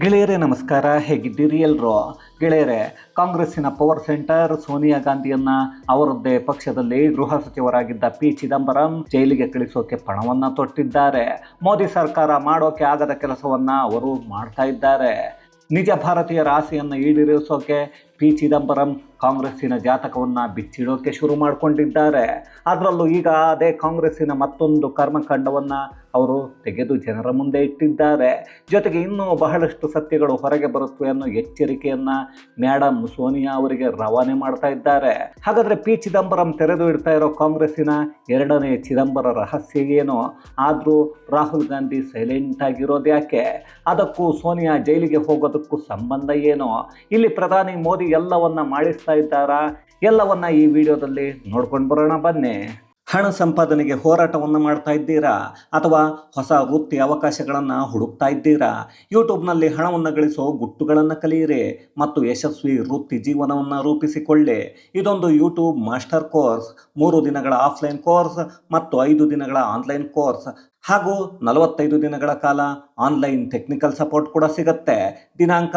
ಗೆಳೆಯರೇ, ನಮಸ್ಕಾರ. ಹೇಗಿದ್ದೀರಿ ಎಲ್ಲರೂ ಗೆಳೆಯರೇ, ಕಾಂಗ್ರೆಸ್ಸಿನ ಪವರ್ ಸೆಂಟರ್ ಸೋನಿಯಾ ಗಾಂಧಿಯನ್ನ ಅವರದ್ದೇ ಪಕ್ಷದಲ್ಲಿ ಗೃಹ ಸಚಿವರಾಗಿದ್ದ ಪಿ. ಚಿದಂಬರಂ ಜೈಲಿಗೆ ಕಳಿಸೋಕೆ ಪಣವನ್ನ ತೊಟ್ಟಿದ್ದಾರೆ. ಮೋದಿ ಸರ್ಕಾರ ಮಾಡೋಕೆ ಆಗದ ಕೆಲಸವನ್ನ ಅವರು ಮಾಡ್ತಾ ಇದ್ದಾರೆ. ನಿಜ ಭಾರತೀಯರ ಆಸೆಯನ್ನು ಈಡೇರಿಸೋಕೆ ಪಿ. ಚಿದಂಬರಂ ಕಾಂಗ್ರೆಸ್ಸಿನ ಜಾತಕವನ್ನು ಬಿಚ್ಚಿಡೋಕೆ ಶುರು ಮಾಡಿಕೊಂಡಿದ್ದಾರೆ. ಅದರಲ್ಲೂ ಈಗ ಅದೇ ಕಾಂಗ್ರೆಸ್ಸಿನ ಮತ್ತೊಂದು ಕರ್ಮಕಾಂಡವನ್ನು ಅವರು ತೆಗೆದು ಜನರ ಮುಂದೆ ಇಟ್ಟಿದ್ದಾರೆ. ಜೊತೆಗೆ ಇನ್ನೂ ಬಹಳಷ್ಟು ಸತ್ಯಗಳು ಹೊರಗೆ ಬರುತ್ತವೆ ಅನ್ನೋ ಎಚ್ಚರಿಕೆಯನ್ನು ಮೇಡಮ್ ಸೋನಿಯಾ ಅವರಿಗೆ ರವಾನೆ ಮಾಡ್ತಾ ಇದ್ದಾರೆ. ಹಾಗಾದರೆ ಪಿ. ಚಿದಂಬರಂ ತೆರೆದು ಇಡ್ತಾ ಇರೋ ಕಾಂಗ್ರೆಸ್ಸಿನ ಎರಡನೇ ಚಿದಂಬರ ರಹಸ್ಯ ಏನೋ? ಆದರೂ ರಾಹುಲ್ ಗಾಂಧಿ ಸೈಲೆಂಟ್ ಆಗಿರೋದು ಯಾಕೆ ಅದಕ್ಕೂ ಸೋನಿಯಾ ಜೈಲಿಗೆ ಹೋಗೋದಕ್ಕೂ ಸಂಬಂಧ ಏನೋ? ಇಲ್ಲಿ ಪ್ರಧಾನಿ ಮೋದಿ ಎಲ್ಲವನ್ನ ಮಾಡಿಸ್ತಾ ಇದ್ದಾರಾ? ಎಲ್ಲವನ್ನ ಈ ವಿಡಿಯೋದಲ್ಲಿ ನೋಡ್ಕೊಂಡು ಬರೋಣ, ಬನ್ನಿ. ಹಣ ಸಂಪಾದನೆಗೆ ಹೋರಾಟವನ್ನು ಮಾಡ್ತಾ ಇದ್ದೀರಾ? ಅಥವಾ ಹೊಸ ವೃತ್ತಿ ಅವಕಾಶಗಳನ್ನು ಹುಡುಕ್ತಾ ಇದ್ದೀರಾ? ಯೂಟ್ಯೂಬ್ನಲ್ಲಿ ಹಣವನ್ನು ಗಳಿಸೋ ಗುಟ್ಟುಗಳನ್ನು ಕಲಿಯಿರಿ ಮತ್ತು ಯಶಸ್ವಿ ವೃತ್ತಿ ಜೀವನವನ್ನು ರೂಪಿಸಿಕೊಳ್ಳಿ. ಇದೊಂದು ಯೂಟ್ಯೂಬ್ ಮಾಸ್ಟರ್ ಕೋರ್ಸ್. ಮೂರು ದಿನಗಳ ಆಫ್ಲೈನ್ ಕೋರ್ಸ್ ಮತ್ತು ಐದು ದಿನಗಳ ಆನ್ಲೈನ್ ಕೋರ್ಸ್. ಹಾಗೂ ನಲವತ್ತೈದು ದಿನಗಳ ಕಾಲ ಆನ್ಲೈನ್ ಟೆಕ್ನಿಕಲ್ ಸಪೋರ್ಟ್ ಕೂಡ ಸಿಗುತ್ತೆ. ದಿನಾಂಕ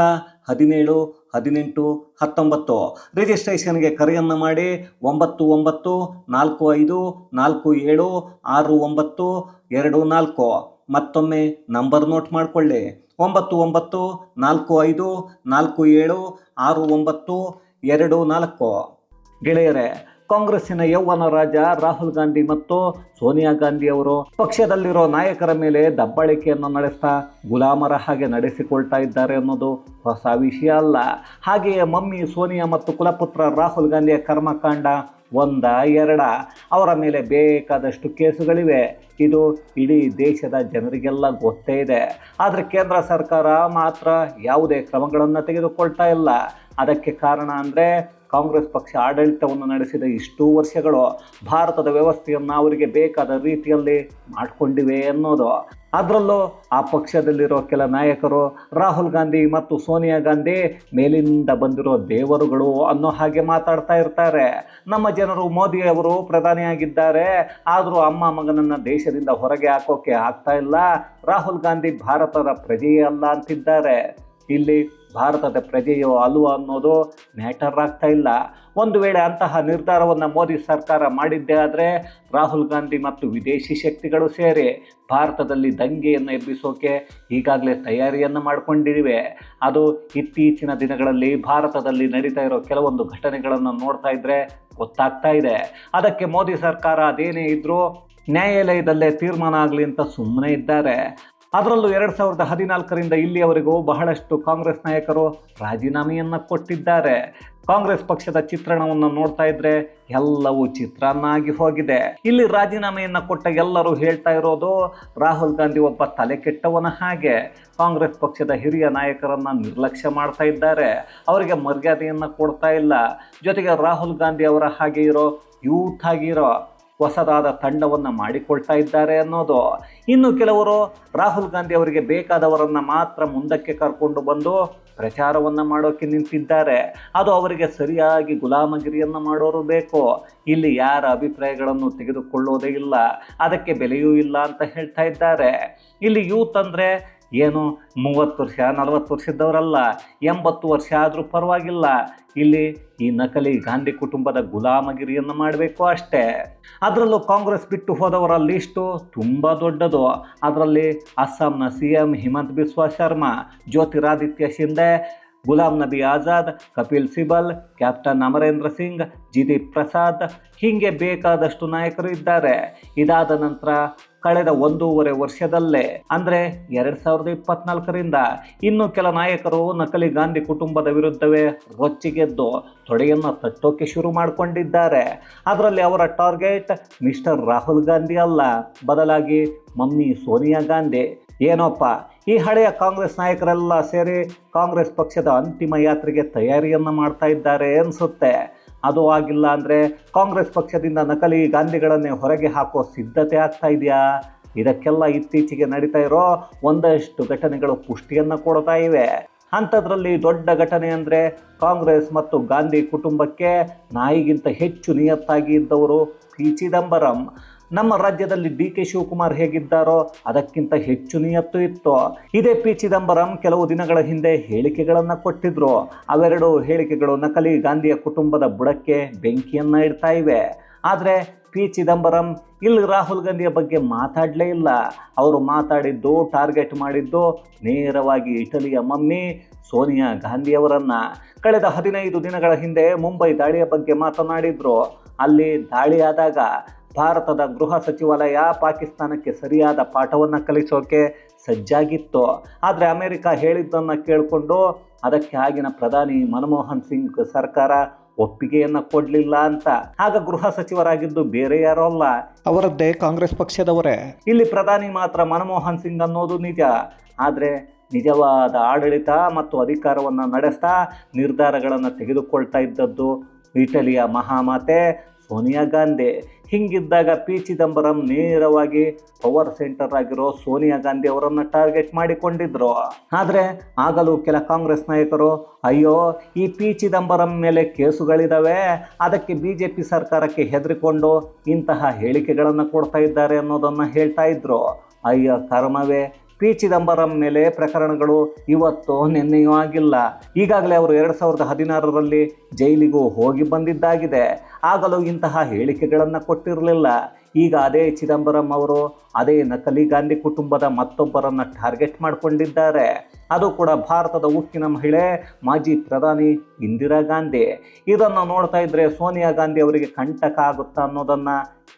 ಹದಿನೇಳು, ಹದಿನೆಂಟು, ಹತ್ತೊಂಬತ್ತು. ರಿಜಿಸ್ಟ್ರೇಷನ್ಗೆ ಕರೆಯನ್ನು ಮಾಡಿ ಒಂಬತ್ತು ಒಂಬತ್ತು, ನಾಲ್ಕು ಐದು, ನಾಲ್ಕು ಏಳು, ಆರು ಒಂಬತ್ತು, ಎರಡು ನಾಲ್ಕು. ಮತ್ತೊಮ್ಮೆ ನಂಬರ್ ನೋಟ್ ಮಾಡಿಕೊಳ್ಳಿ. ಒಂಬತ್ತು ಒಂಬತ್ತು, ನಾಲ್ಕು ಐದು, ನಾಲ್ಕು ಏಳು, ಆರು ಒಂಬತ್ತು, ಎರಡು ನಾಲ್ಕು. ಗೆಳೆಯರೇ ಕಾಂಗ್ರೆಸ್ಸಿನ ಯೌವನ ರಾಜ ರಾಹುಲ್ ಗಾಂಧಿ ಮತ್ತು ಸೋನಿಯಾ ಗಾಂಧಿ ಅವರು ಪಕ್ಷದಲ್ಲಿರೋ ನಾಯಕರ ಮೇಲೆ ದಬ್ಬಾಳಿಕೆಯನ್ನು ನಡೆಸ್ತಾ ಗುಲಾಮರ ಹಾಗೆ ನಡೆಸಿಕೊಳ್ತಾ ಇದ್ದಾರೆ ಅನ್ನೋದು ಹೊಸ ವಿಷಯ ಅಲ್ಲ. ಹಾಗೆಯೇ ಮಮ್ಮಿ ಸೋನಿಯಾ ಮತ್ತು ಕುಲಪುತ್ರ ರಾಹುಲ್ ಗಾಂಧಿಯ ಕರ್ಮಕಾಂಡ ಒಂದ ಎರಡ. ಅವರ ಮೇಲೆ ಬೇಕಾದಷ್ಟು ಕೇಸುಗಳಿವೆ. ಇದು ಇಡೀ ದೇಶದ ಜನರಿಗೆಲ್ಲ ಗೊತ್ತೇ ಇದೆ. ಆದರೆ ಕೇಂದ್ರ ಸರ್ಕಾರ ಮಾತ್ರ ಯಾವುದೇ ಕ್ರಮಗಳನ್ನು ತೆಗೆದುಕೊಳ್ತಾ ಇಲ್ಲ. ಅದಕ್ಕೆ ಕಾರಣ ಅಂದರೆ ಕಾಂಗ್ರೆಸ್ ಪಕ್ಷ ಆಡಳಿತವನ್ನು ನಡೆಸಿದ ಇಷ್ಟೂ ವರ್ಷಗಳು ಭಾರತದ ವ್ಯವಸ್ಥೆಯನ್ನು ಅವರಿಗೆ ಬೇಕಾದ ರೀತಿಯಲ್ಲಿ ಮಾಡಿಕೊಂಡಿವೆ ಅನ್ನೋದು. ಅದರಲ್ಲೂ ಆ ಪಕ್ಷದಲ್ಲಿರೋ ಕೆಲ ನಾಯಕರು ರಾಹುಲ್ ಗಾಂಧಿ ಮತ್ತು ಸೋನಿಯಾ ಗಾಂಧಿ ಮೇಲಿಂದ ಬಂದಿರೋ ದೇವರುಗಳು ಅನ್ನೋ ಹಾಗೆ ಮಾತಾಡ್ತಾ ಇರ್ತಾರೆ. ನಮ್ಮ ಜನರು ಮೋದಿಯವರು ಪ್ರಧಾನಿಯಾಗಿದ್ದಾರೆ. ಆದರೂ ಅಮ್ಮ ಮಗನನ್ನು ದೇಶದಿಂದ ಹೊರಗೆ ಹಾಕೋಕೆ ಆಗ್ತಾ ಇಲ್ಲ. ರಾಹುಲ್ ಗಾಂಧಿ ಭಾರತದ ಪ್ರಜೆಯೇ ಅಲ್ಲ ಅಂತಿದ್ದಾರೆ. ಇಲ್ಲಿ ಭಾರತದ ಪ್ರಜೆಯೋ ಅಲ್ವೋ ಅನ್ನೋದು ಮ್ಯಾಟರ್ ಆಗ್ತಾ ಇಲ್ಲ. ಒಂದು ವೇಳೆ ಅಂತಹ ನಿರ್ಧಾರವನ್ನು ಮೋದಿ ಸರ್ಕಾರ ಮಾಡಿದ್ದೇ ಆದರೆ ರಾಹುಲ್ ಗಾಂಧಿ ಮತ್ತು ವಿದೇಶಿ ಶಕ್ತಿಗಳು ಸೇರಿ ಭಾರತದಲ್ಲಿ ದಂಗೆಯನ್ನು ಎಬ್ಬಿಸೋಕೆ ಈಗಾಗಲೇ ತಯಾರಿಯನ್ನು ಮಾಡಿಕೊಂಡಿವೆ. ಅದು ಇತ್ತೀಚಿನ ದಿನಗಳಲ್ಲಿ ಭಾರತದಲ್ಲಿ ನಡೀತಾ ಇರೋ ಕೆಲವೊಂದು ಘಟನೆಗಳನ್ನು ನೋಡ್ತಾ ಇದ್ದರೆ ಗೊತ್ತಾಗ್ತಾ ಇದೆ. ಅದಕ್ಕೆ ಮೋದಿ ಸರ್ಕಾರ ಅದೇನೇ ಇದ್ದರೂ ನ್ಯಾಯಾಲಯದಲ್ಲೇ ತೀರ್ಮಾನ ಆಗಲಿ ಅಂತ ಸುಮ್ಮನೆ ಇದ್ದಾರೆ. ಅದರಲ್ಲೂ ಎರಡು ಸಾವಿರದ ಹದಿನಾಲ್ಕರಿಂದ ಇಲ್ಲಿಯವರೆಗೂ ಬಹಳಷ್ಟು ಕಾಂಗ್ರೆಸ್ ನಾಯಕರು ರಾಜೀನಾಮೆಯನ್ನು ಕೊಟ್ಟಿದ್ದಾರೆ. ಕಾಂಗ್ರೆಸ್ ಪಕ್ಷದ ಚಿತ್ರಣವನ್ನು ನೋಡ್ತಾ ಇದ್ರೆ ಎಲ್ಲವೂ ಚಿತ್ರಾನ್ನ ಆಗಿ ಹೋಗಿದೆ. ಇಲ್ಲಿ ರಾಜೀನಾಮೆಯನ್ನು ಕೊಟ್ಟ ಎಲ್ಲರೂ ಹೇಳ್ತಾ ಇರೋದು ರಾಹುಲ್ ಗಾಂಧಿ ಒಬ್ಬ ತಲೆ ಕೆಟ್ಟವನ ಹಾಗೆ. ಕಾಂಗ್ರೆಸ್ ಪಕ್ಷದ ಹಿರಿಯ ನಾಯಕರನ್ನ ನಿರ್ಲಕ್ಷ್ಯ ಮಾಡ್ತಾ ಇದ್ದಾರೆ. ಅವರಿಗೆ ಮರ್ಯಾದೆಯನ್ನು ಕೊಡ್ತಾ ಇಲ್ಲ. ಜೊತೆಗೆ ರಾಹುಲ್ ಗಾಂಧಿ ಅವರ ಹಾಗೆ ಇರೋ ಯೂತ್ ಆಗಿರೋ ಹೊಸದಾದ ತಂಡವನ್ನು ಮಾಡಿಕೊಳ್ತಾ ಇದ್ದಾರೆ ಅನ್ನೋದು. ಇನ್ನು ಕೆಲವರು ರಾಹುಲ್ ಗಾಂಧಿ ಅವರಿಗೆ ಬೇಕಾದವರನ್ನು ಮಾತ್ರ ಮುಂದಕ್ಕೆ ಕರ್ಕೊಂಡು ಬಂದು ಪ್ರಚಾರವನ್ನು ಮಾಡೋಕ್ಕೆ ನಿಂತಿದ್ದಾರೆ. ಅದು ಅವರಿಗೆ ಸರಿಯಾಗಿ ಗುಲಾಮಗಿರಿಯನ್ನು ಮಾಡೋರು ಬೇಕು. ಇಲ್ಲಿ ಯಾರ ಅಭಿಪ್ರಾಯಗಳನ್ನು ತೆಗೆದುಕೊಳ್ಳೋದೇ ಇಲ್ಲ. ಅದಕ್ಕೆ ಬೆಲೆಯೂ ಇಲ್ಲ ಅಂತ ಹೇಳ್ತಾ ಇದ್ದಾರೆ. ಇಲ್ಲಿ ಯೂತ್ ಅಂದರೆ ಏನು ಮೂವತ್ತು ವರ್ಷ, ನಲವತ್ತು ವರ್ಷದವರಲ್ಲ, ಎಂಬತ್ತು ವರ್ಷ ಆದರೂ ಪರವಾಗಿಲ್ಲ. ಇಲ್ಲಿ ಈ ನಕಲಿ ಗಾಂಧಿ ಕುಟುಂಬದ ಗುಲಾಮಗಿರಿಯನ್ನು ಮಾಡಬೇಕು ಅಷ್ಟೇ. ಅದರಲ್ಲೂ ಕಾಂಗ್ರೆಸ್ ಬಿಟ್ಟು ಹೋದವರ ಲಿಸ್ಟು ತುಂಬ ದೊಡ್ಡದು. ಅದರಲ್ಲಿ ಅಸ್ಸಾಂನ C M Himanta Biswa Sharma, Jyotiraditya Shinde Ghulam Nabi Azad, Kapil Sibal, captain Amarinder Singh, Jideep Prasad, ಹೀಗೆ ಬೇಕಾದಷ್ಟು ನಾಯಕರು ಇದ್ದಾರೆ. ಇದಾದ ನಂತರ ಕಳೆದ ಒಂದೂವರೆ ವರ್ಷದಲ್ಲೇ, ಅಂದ್ರೆ ಎರಡ್ ಸಾವಿರದ ಇಪ್ಪತ್ನಾಲ್ಕರಿಂದ ಇನ್ನು ಕೆಲ ನಾಯಕರು ನಕಲಿ ಗಾಂಧಿ ಕುಟುಂಬದ ವಿರುದ್ಧವೇ ರೊಚ್ಚಿಗೆದ್ದು ತೊಡೆಯನ್ನು ತಟ್ಟೋಕೆ ಶುರು ಮಾಡಿಕೊಂಡಿದ್ದಾರೆ. ಅದರಲ್ಲಿ ಅವರ ಟಾರ್ಗೆಟ್ ಮಿಸ್ಟರ್ ರಾಹುಲ್ ಗಾಂಧಿ ಅಲ್ಲ. ಬದಲಾಗಿ ಮಮ್ಮಿ ಸೋನಿಯಾ ಗಾಂಧಿ. ಏನೋಪ್ಪ, ಈ ಹಳೆಯ ಕಾಂಗ್ರೆಸ್ ನಾಯಕರೆಲ್ಲ ಸೇರಿ ಕಾಂಗ್ರೆಸ್ ಪಕ್ಷದ ಅಂತಿಮ ಯಾತ್ರೆಗೆ ತಯಾರಿಯನ್ನು ಮಾಡ್ತಾ ಇದ್ದಾರೆ ಅನಿಸುತ್ತೆ. ಅದು ಆಗಿಲ್ಲ ಅಂದರೆ ಕಾಂಗ್ರೆಸ್ ಪಕ್ಷದಿಂದ ನಕಲಿ ಗಾಂಧಿಗಳನ್ನೇ ಹೊರಗೆ ಹಾಕೋ ಸಿದ್ಧತೆ ಆಗ್ತಾ ಇದೆಯಾ? ಇದಕ್ಕೆಲ್ಲ ಇತ್ತೀಚೆಗೆ ನಡೀತಾ ಇರೋ ಒಂದಷ್ಟು ಘಟನೆಗಳು ಪುಷ್ಟಿಯನ್ನು ಕೊಡ್ತಾ ಇವೆ. ಅಂಥದ್ರಲ್ಲಿ ದೊಡ್ಡ ಘಟನೆ ಅಂದರೆ ಕಾಂಗ್ರೆಸ್ ಮತ್ತು ಗಾಂಧಿ ಕುಟುಂಬಕ್ಕೆ ನಾಯಿಗಿಂತ ಹೆಚ್ಚು ನಿಯತ್ತಾಗಿ ಇದ್ದವರು ಪಿ ಚಿದಂಬರಂ. ನಮ್ಮ ರಾಜ್ಯದಲ್ಲಿ ಡಿ ಕೆ ಶಿವಕುಮಾರ್ ಹೇಗಿದ್ದಾರೋ ಅದಕ್ಕಿಂತ ಹೆಚ್ಚು ನಿಯತ್ತು ಇತ್ತು. ಇದೇ ಪಿ ಚಿದಂಬರಂ ಕೆಲವು ದಿನಗಳ ಹಿಂದೆ ಹೇಳಿಕೆಗಳನ್ನು ಕೊಟ್ಟಿದ್ರು. ಅವೆರಡು ಹೇಳಿಕೆಗಳು ನಕಲಿ ಗಾಂಧಿಯ ಕುಟುಂಬದ ಬುಡಕ್ಕೆ ಬೆಂಕಿಯನ್ನ ಇಡ್ತಾ ಇವೆ. ಆದರೆ ಪಿ ಚಿದಂಬರಂ ಇಲ್ಲಿ ರಾಹುಲ್ ಗಾಂಧಿಯ ಬಗ್ಗೆ ಮಾತಾಡಲೇ ಇಲ್ಲ. ಅವರು ಮಾತಾಡಿದ್ದು, ಟಾರ್ಗೆಟ್ ಮಾಡಿದ್ದು ನೇರವಾಗಿ ಇಟಲಿಯ ಮಮ್ಮಿ ಸೋನಿಯಾ ಗಾಂಧಿಯವರನ್ನು ಕಳೆದ ಹದಿನೈದು ದಿನಗಳ ಹಿಂದೆ ಮುಂಬೈ ದಾಳಿಯ ಬಗ್ಗೆ ಮಾತನಾಡಿದ್ರು. ಅಲ್ಲಿ ದಾಳಿಯಾದಾಗ ಭಾರತದ ಗೃಹ ಸಚಿವಾಲಯ ಪಾಕಿಸ್ತಾನಕ್ಕೆ ಸರಿಯಾದ ಪಾಠವನ್ನು ಕಲಿಸೋಕೆ ಸಜ್ಜಾಗಿತ್ತು. ಆದರೆ ಅಮೆರಿಕ ಹೇಳಿದ್ದನ್ನು ಕೇಳಿಕೊಂಡು ಅದಕ್ಕೆ ಆಗಿನ ಪ್ರಧಾನಿ ಮನಮೋಹನ್ ಸಿಂಗ್ ಸರ್ಕಾರ ಒಪ್ಪಿಗೆಯನ್ನು ಕೊಡಲಿಲ್ಲ ಅಂತ. ಆಗ ಗೃಹ ಸಚಿವರಾಗಿದ್ದು ಬೇರೆ ಯಾರೋ ಅಲ್ಲ. ಅವರದ್ದೇ ಕಾಂಗ್ರೆಸ್ ಪಕ್ಷದವರೇ. ಇಲ್ಲಿ ಪ್ರಧಾನಿ ಮಾತ್ರ ಮನಮೋಹನ್ ಸಿಂಗ್ ಅನ್ನೋದು ನಿಜ. ಆದರೆ ನಿಜವಾದ ಆಡಳಿತ ಮತ್ತು ಅಧಿಕಾರವನ್ನು ನಡೆಸ್ತಾ ನಿರ್ಧಾರಗಳನ್ನು ತೆಗೆದುಕೊಳ್ತಾ ಇದ್ದದ್ದು ಇಟಲಿಯ ಮಹಾಮಾತೆ ಸೋನಿಯಾ ಗಾಂಧಿ. ಹಿಂಗಿದ್ದಾಗ ಪಿ ಚಿದಂಬರಂ ನೇರವಾಗಿ ಪವರ್ ಸೆಂಟರ್ ಆಗಿರೋ ಸೋನಿಯಾ ಗಾಂಧಿ ಅವರನ್ನು ಟಾರ್ಗೆಟ್ ಮಾಡಿಕೊಂಡಿದ್ರು. ಆದರೆ ಆಗಲೂ ಕೆಲ ಕಾಂಗ್ರೆಸ್ ನಾಯಕರು, ಅಯ್ಯೋ, ಈ ಪಿ ಚಿದಂಬರಂ ಮೇಲೆ ಕೇಸುಗಳಿದ್ದಾವೆ ಅದಕ್ಕೆ ಬಿ ಜೆ ಪಿ ಸರ್ಕಾರಕ್ಕೆ ಹೆದರಿಕೊಂಡು ಇಂತಹ ಹೇಳಿಕೆಗಳನ್ನು ಕೊಡ್ತಾ ಇದ್ದಾರೆ ಅನ್ನೋದನ್ನು ಹೇಳ್ತಾ ಇದ್ರು. ಅಯ್ಯೋ, ಕರ್ಮವೇ ಪಿ. ಚಿದಂಬರಂ ಮೇಲೆ ಪ್ರಕರಣಗಳು ಇವತ್ತು ನಿನ್ನೆಯೂ ಆಗಿಲ್ಲ. ಈಗಾಗಲೇ ಅವರು ಎರಡು ಸಾವಿರದ ಹದಿನಾರರಲ್ಲಿ ಜೈಲಿಗೂ ಹೋಗಿ ಬಂದಿದ್ದಾಗಿದೆ. ಆಗಲೂ ಇಂತಹ ಹೇಳಿಕೆಗಳನ್ನು ಕೊಟ್ಟಿರಲಿಲ್ಲ. ಈಗ ಅದೇ ಚಿದಂಬರಂ ಅವರು ಅದೇ ನಕಲಿ ಗಾಂಧಿ ಕುಟುಂಬದ ಮತ್ತೊಬ್ಬರನ್ನು ಟಾರ್ಗೆಟ್ ಮಾಡಿಕೊಂಡಿದ್ದಾರೆ. ಅದು ಕೂಡ ಭಾರತದ ಉಕ್ಕಿನ ಮಹಿಳೆ ಮಾಜಿ ಪ್ರಧಾನಿ ಇಂದಿರಾ ಗಾಂಧಿ. ಇದನ್ನು ನೋಡ್ತಾ ಇದ್ರೆ ಸೋನಿಯಾ ಗಾಂಧಿ ಅವರಿಗೆ ಕಂಟಕ ಆಗುತ್ತಾ ಅನ್ನೋದನ್ನು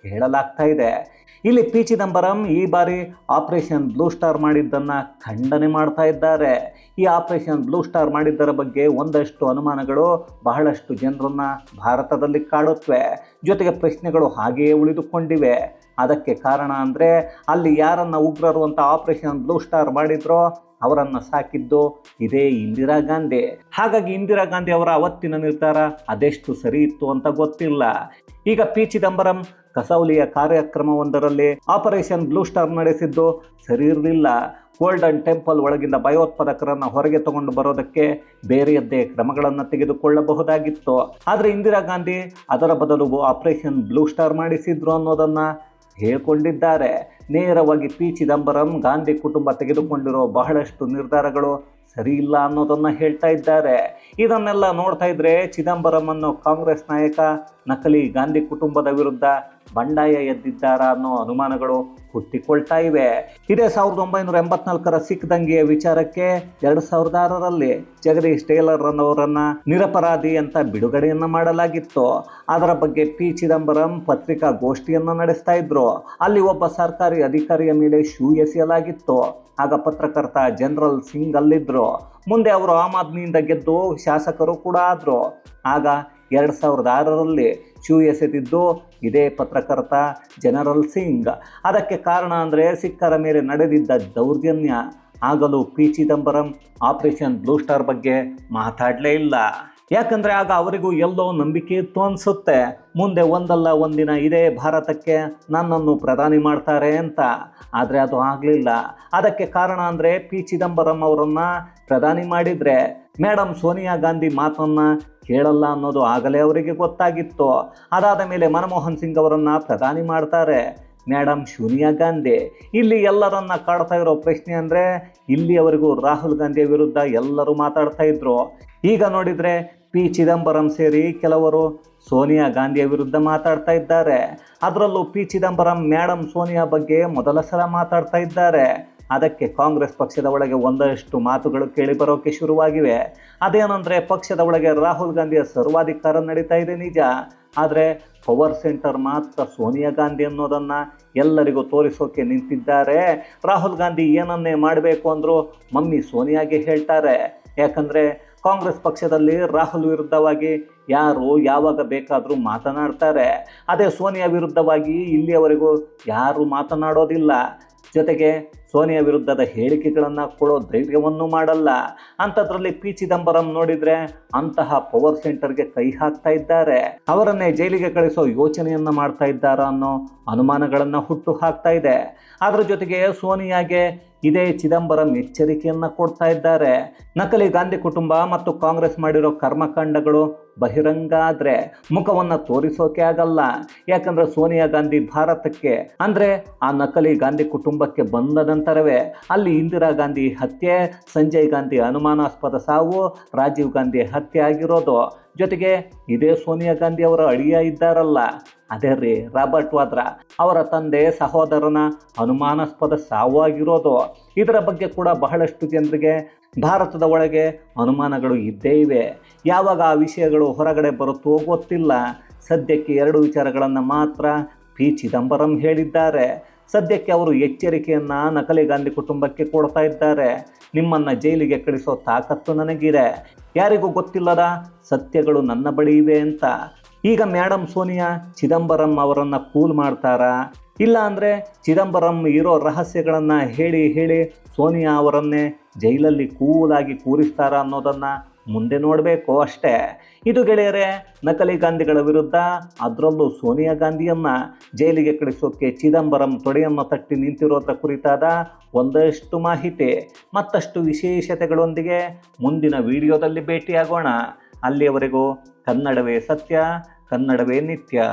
ಹೇಳಲಾಗ್ತಾ ಇದೆ. ಇಲ್ಲಿ ಪಿ ಚಿದಂಬರಂ ಈ ಬಾರಿ ಆಪರೇಷನ್ ಬ್ಲೂ ಸ್ಟಾರ್ ಮಾಡಿದ್ದನ್ನು ಖಂಡನೆ ಮಾಡ್ತಾ ಇದ್ದಾರೆ. ಈ ಆಪರೇಷನ್ ಬ್ಲೂ ಸ್ಟಾರ್ ಮಾಡಿದ್ದರ ಬಗ್ಗೆ ಒಂದಷ್ಟು ಅನುಮಾನಗಳು ಬಹಳಷ್ಟು ಜನರನ್ನು ಭಾರತದಲ್ಲಿ ಕಾಡುತ್ತವೆ. ಜೊತೆಗೆ ಪ್ರಶ್ನೆಗಳು ಹಾಗೆಯೇ ಉಳಿದುಕೊಂಡಿವೆ. ಅದಕ್ಕೆ ಕಾರಣ ಅಂದರೆ ಅಲ್ಲಿ ಯಾರನ್ನು ಉಗ್ರರು ಅಂತ ಆಪರೇಷನ್ ಬ್ಲೂ ಸ್ಟಾರ್ ಮಾಡಿದ್ರೋ ಅವರನ್ನು ಸಾಕಿದ್ದು ಇದೇ ಇಂದಿರಾ ಗಾಂಧಿ. ಹಾಗಾಗಿ ಇಂದಿರಾ ಗಾಂಧಿ ಅವರ ಅವತ್ತಿನ ನಿರ್ಧಾರ ಅದೆಷ್ಟು ಸರಿ ಇತ್ತು ಅಂತ ಗೊತ್ತಿಲ್ಲ. ಈಗ ಪಿ ಚಿದಂಬರಂ ಕಸೌಲಿಯ ಕಾರ್ಯಕ್ರಮವೊಂದರಲ್ಲಿ ಆಪರೇಷನ್ ಬ್ಲೂ ಸ್ಟಾರ್ ನಡೆಸಿದ್ದು ಸರಿ ಇರಲಿಲ್ಲ. ಗೋಲ್ಡನ್ ಟೆಂಪಲ್ ಒಳಗಿಂದ ಭಯೋತ್ಪಾದಕರನ್ನು ಹೊರಗೆ ತಗೊಂಡು ಬರೋದಕ್ಕೆ ಬೇರೆಯದ್ದೇ ಕ್ರಮಗಳನ್ನು ತೆಗೆದುಕೊಳ್ಳಬಹುದಾಗಿತ್ತು. ಆದರೆ ಇಂದಿರಾ ಗಾಂಧಿ ಅದರ ಬದಲು ಆಪರೇಷನ್ ಬ್ಲೂ ಸ್ಟಾರ್ ಮಾಡಿಸಿದ್ರು ಅನ್ನೋದನ್ನು ಹೇಳ್ಕೊಂಡಿದ್ದಾರೆ. ನೇರವಾಗಿ ಪಿ. ಚಿದಂಬರಂ ಗಾಂಧಿ ಕುಟುಂಬ ತೆಗೆದುಕೊಂಡಿರೋ ಬಹಳಷ್ಟು ನಿರ್ಧಾರಗಳು ಸರಿ ಇಲ್ಲ ಅನ್ನೋದನ್ನು ಹೇಳ್ತಾ ಇದ್ದಾರೆ. ಇದನ್ನೆಲ್ಲ ನೋಡ್ತಾ ಇದ್ರೆ ಚಿದಂಬರಂ ಅನ್ನೋ ಕಾಂಗ್ರೆಸ್ ನಾಯಕ ನಕಲಿ ಗಾಂಧಿ ಕುಟುಂಬದ ವಿರುದ್ಧ ಬಂಡಾಯ ಎದ್ದಿದ್ದಾರಾ ಅನ್ನೋ ಅನುಮಾನಗಳು ಹುಟ್ಟಿಕೊಳ್ತಾ ಇವೆ. ಇದೇ ಸಾವಿರದ ಒಂಬೈನೂರ ಎಂಬತ್ನಾಲ್ಕರ ಸಿಖ್ ದಂಗೆಯ ವಿಚಾರಕ್ಕೆ ಎರಡು ಸಾವಿರದ ಆರರಲ್ಲಿ ಜಗದೀಶ್ ಟೇಲರ್ ಅನ್ನೋರನ್ನ ನಿರಪರಾಧಿ ಅಂತ ಬಿಡುಗಡೆಯನ್ನ ಮಾಡಲಾಗಿತ್ತು. ಅದರ ಬಗ್ಗೆ ಪಿ. ಚಿದಂಬರಂ ಪತ್ರಿಕಾ ಗೋಷ್ಠಿಯನ್ನ ನಡೆಸ್ತಾ ಇದ್ರು. ಅಲ್ಲಿ ಒಬ್ಬ ಸರ್ಕಾರಿ ಅಧಿಕಾರಿಯ ಮೇಲೆ ಶೂ ಎಸೆಯಲಾಗಿತ್ತು. ಆಗ ಪತ್ರಕರ್ತ ಜನರಲ್ ಸಿಂಗ್ ಅಲ್ಲಿದ್ರು. ಮುಂದೆ ಅವರು ಆಮ್ ಆದ್ಮಿಯಿಂದ ಗೆದ್ದು ಶಾಸಕರು ಕೂಡ ಆದರು. ಆಗ ಎರಡು ಸಾವಿರದ ಆರರಲ್ಲಿ ಶೂ ಎಸೆದಿದ್ದು ಇದೇ ಪತ್ರಕರ್ತ ಜನರಲ್ ಸಿಂಗ್. ಅದಕ್ಕೆ ಕಾರಣ ಅಂದರೆ ಸಿಖ್ಖರ ಮೇಲೆ ನಡೆದಿದ್ದ ದೌರ್ಜನ್ಯ ಆಗಲೂ P Chidambaram operation blue star ಬಗ್ಗೆ ಮಾತಾಡಲೇ ಇಲ್ಲ. ಯಾಕಂದರೆ ಆಗ ಅವರಿಗೂ ಎಲ್ಲೋ ನಂಬಿಕೆ ಇತ್ತು ಅನಿಸುತ್ತೆ. ಮುಂದೆ ಒಂದಲ್ಲ ಒಂದಿನ ಇದೇ ಭಾರತಕ್ಕೆ ನನ್ನನ್ನು ಪ್ರಧಾನಿ ಮಾಡ್ತಾರೆ ಅಂತ. ಆದರೆ ಅದು ಆಗಲಿಲ್ಲ. ಅದಕ್ಕೆ ಕಾರಣ ಅಂದರೆ ಪಿ ಚಿದಂಬರಂ ಅವರನ್ನು ಪ್ರಧಾನಿ ಮಾಡಿದರೆ. ಮೇಡಮ್ ಸೋನಿಯಾ ಗಾಂಧಿ ಮಾತನ್ನು ಕೇಳಲ್ಲ ಅನ್ನೋದು ಆಗಲೇ ಅವರಿಗೆ ಗೊತ್ತಾಗಿತ್ತು. ಅದಾದ ಮೇಲೆ ಮನಮೋಹನ್ ಸಿಂಗ್ ಅವರನ್ನು ಪ್ರಧಾನಿ ಮಾಡ್ತಾರೆ. ಮೇಡಮ್ ಸೋನಿಯಾ ಗಾಂಧಿ. ಇಲ್ಲಿ ಎಲ್ಲರನ್ನ ಕಾಡ್ತಾ ಇರೋ ಪ್ರಶ್ನೆ ಅಂದರೆ, ಇಲ್ಲಿಯವರೆಗೂ ರಾಹುಲ್ ಗಾಂಧಿಯ ವಿರುದ್ಧ ಎಲ್ಲರೂ ಮಾತಾಡ್ತಾ ಇದ್ರು. ಈಗ ನೋಡಿದರೆ ಪಿ. ಚಿದಂಬರಂ ಸೇರಿ ಕೆಲವರು ಸೋನಿಯಾ ಗಾಂಧಿಯ ವಿರುದ್ಧ ಮಾತಾಡ್ತಾ ಇದ್ದಾರೆ. ಅದರಲ್ಲೂ ಪಿ. ಚಿದಂಬರಂ ಮೇಡಮ್ ಸೋನಿಯಾ ಬಗ್ಗೆ ಮೊದಲ ಸಲ ಮಾತಾಡ್ತಾ ಇದ್ದಾರೆ. ಅದಕ್ಕೆ ಕಾಂಗ್ರೆಸ್ ಪಕ್ಷದ ಒಳಗೆ ಒಂದಷ್ಟು ಮಾತುಗಳು ಕೇಳಿ ಬರೋಕ್ಕೆ ಶುರುವಾಗಿವೆ. ಅದೇನಂದರೆ ಪಕ್ಷದ ಒಳಗೆ ರಾಹುಲ್ ಗಾಂಧಿಯ ಸರ್ವಾಧಿಕಾರ ನಡೀತಾ ಇದೆ ನಿಜ. ಆದರೆ ಪವರ್ ಸೆಂಟರ್ ಮಾತ್ರ ಸೋನಿಯಾ ಗಾಂಧಿ ಅನ್ನೋದನ್ನು ಎಲ್ಲರಿಗೂ ತೋರಿಸೋಕೆ ನಿಂತಿದ್ದಾರೆ. ರಾಹುಲ್ ಗಾಂಧಿ ಏನನ್ನೇ ಮಾಡಬೇಕು ಅಂದರೂ ಮಮ್ಮಿ ಸೋನಿಯಾಗೆ ಹೇಳ್ತಾರೆ. ಯಾಕಂದರೆ ಕಾಂಗ್ರೆಸ್ ಪಕ್ಷದಲ್ಲಿ ರಾಹುಲ್ ವಿರುದ್ಧವಾಗಿ ಯಾರು ಯಾವಾಗ ಬೇಕಾದರೂ ಮಾತನಾಡ್ತಾರೆ. ಅದೇ ಸೋನಿಯಾ ವಿರುದ್ಧವಾಗಿ ಇಲ್ಲಿಯವರೆಗೂ ಯಾರು ಮಾತನಾಡೋದಿಲ್ಲ. ಜೊತೆಗೆ ಸೋನಿಯಾ ವಿರುದ್ಧದ ಹೇಳಿಕೆಗಳನ್ನು ಕೊಡೋ ಧೈರ್ಯವನ್ನು ಮಾಡಲ್ಲ. ಅಂಥದ್ರಲ್ಲಿ ಪಿ ಚಿದಂಬರಂ ನೋಡಿದರೆ ಅಂತಹ ಪವರ್ ಸೆಂಟರ್ಗೆ ಕೈ ಹಾಕ್ತಾ ಇದ್ದಾರೆ. ಅವರನ್ನೇ ಜೈಲಿಗೆ ಕಳಿಸೋ ಯೋಚನೆಯನ್ನು ಮಾಡ್ತಾ ಇದ್ದಾರಾ ಅನ್ನೋ ಅನುಮಾನಗಳನ್ನು ಹುಟ್ಟು ಹಾಕ್ತಾ ಇದೆ. ಅದರ ಜೊತೆಗೆ ಸೋನಿಯಾಗೆ ಇದೇ ಚಿದಂಬರಂ ಎಚ್ಚರಿಕೆಯನ್ನು ಕೊಡ್ತಾ ಇದ್ದಾರೆ. ನಕಲಿ ಗಾಂಧಿ ಕುಟುಂಬ ಮತ್ತು ಕಾಂಗ್ರೆಸ್ ಮಾಡಿರೋ ಕರ್ಮಕಾಂಡಗಳು ಬಹಿರಂಗ ಆದ್ರೆ ಮುಖವನ್ನ ತೋರಿಸೋಕೆ ಆಗಲ್ಲ. ಯಾಕಂದ್ರೆ ಸೋನಿಯಾ ಗಾಂಧಿ ಭಾರತಕ್ಕೆ, ಅಂದ್ರೆ ಆ ನಕಲಿ ಗಾಂಧಿ ಕುಟುಂಬಕ್ಕೆ ಬಂದ ನಂತರವೇ ಅಲ್ಲಿ ಇಂದಿರಾ ಗಾಂಧಿ ಹತ್ಯೆ, ಸಂಜಯ್ ಗಾಂಧಿ ಅನುಮಾನಾಸ್ಪದ ಸಾವು, ರಾಜೀವ್ ಗಾಂಧಿ ಹತ್ಯೆ ಆಗಿರೋದು. ಜೊತೆಗೆ ಇದೇ ಸೋನಿಯಾ ಗಾಂಧಿ ಅವರ ಅಳಿಯ ಇದ್ದಾರಲ್ಲ, ಅದೇ ರೀ ರಾಬರ್ಟ್ ವಾದ್ರಾ. ಅವರ ತಂದೆ ಸಹೋದರನ ಅನುಮಾನಾಸ್ಪದ ಸಾವಾಗಿರೋದು. ಇದರ ಬಗ್ಗೆ ಕೂಡ ಬಹಳಷ್ಟು ಜನರಿಗೆ ಭಾರತದ ಒಳಗೆ ಅನುಮಾನಗಳು ಇದ್ದೇ ಇವೆ. ಯಾವಾಗ ಆ ವಿಷಯಗಳು ಹೊರಗಡೆ ಬರುತ್ತೋ ಗೊತ್ತಿಲ್ಲ. ಸದ್ಯಕ್ಕೆ ಎರಡು ವಿಚಾರಗಳನ್ನು ಮಾತ್ರ ಪಿ. ಚಿದಂಬರಂ ಹೇಳಿದ್ದಾರೆ. ಸದ್ಯಕ್ಕೆ ಅವರು ಎಚ್ಚರಿಕೆಯನ್ನು ನಕಲಿ ಗಾಂಧಿ ಕುಟುಂಬಕ್ಕೆ ಕೊಡ್ತಾ ಇದ್ದಾರೆ. ನಿಮ್ಮನ್ನ ಜೈಲಿಗೆ ಕಳಿಸೋ ತಾಕತ್ತು ನನಗಿದೆ. ಯಾರಿಗೂ ಗೊತ್ತಿಲ್ಲದ ಸತ್ಯಗಳು ನನ್ನ ಬಳಿ ಇವೆ ಅಂತ. ಈಗ ಮೇಡಮ್ ಸೋನಿಯಾ ಚಿದಂಬರಂ ಅವರನ್ನು ಕೂಲ್ ಮಾಡ್ತಾರಾ? ಇಲ್ಲ ಅಂದರೆ ಚಿದಂಬರಂ ಇರೋ ರಹಸ್ಯಗಳನ್ನು ಹೇಳಿ ಹೇಳಿ ಸೋನಿಯಾ ಅವರನ್ನೇ ಜೈಲಲ್ಲಿ ಕೂಲಾಗಿ ಕೂರಿಸ್ತಾರ ಅನ್ನೋದನ್ನು ಮುಂದೆ ನೋಡಬೇಕು ಅಷ್ಟೇ. ಇದು ಗೆಳೆಯರೆ, ನಕಲಿ ಗಾಂಧಿಗಳ ವಿರುದ್ಧ ಅದರಲ್ಲೂ ಸೋನಿಯಾ ಗಾಂಧಿಯನ್ನ ಜೈಲಿಗೆ ಕಳಿಸೋಕೆ ಚಿದಂಬರಂ ತೊಡೆಯನ್ನು ತಟ್ಟಿ ನಿಂತಿರೋದ್ರ ಕುರಿತಾದ ಒಂದಷ್ಟು ಮಾಹಿತಿ. ಮತ್ತಷ್ಟು ವಿಶೇಷತೆಗಳೊಂದಿಗೆ ಮುಂದಿನ ವಿಡಿಯೋದಲ್ಲಿ ಭೇಟಿಯಾಗೋಣ. ಅಲ್ಲಿಯವರೆಗೂ ಕನ್ನಡವೇ ಸತ್ಯ, ಕನ್ನಡವೇ ನಿತ್ಯ.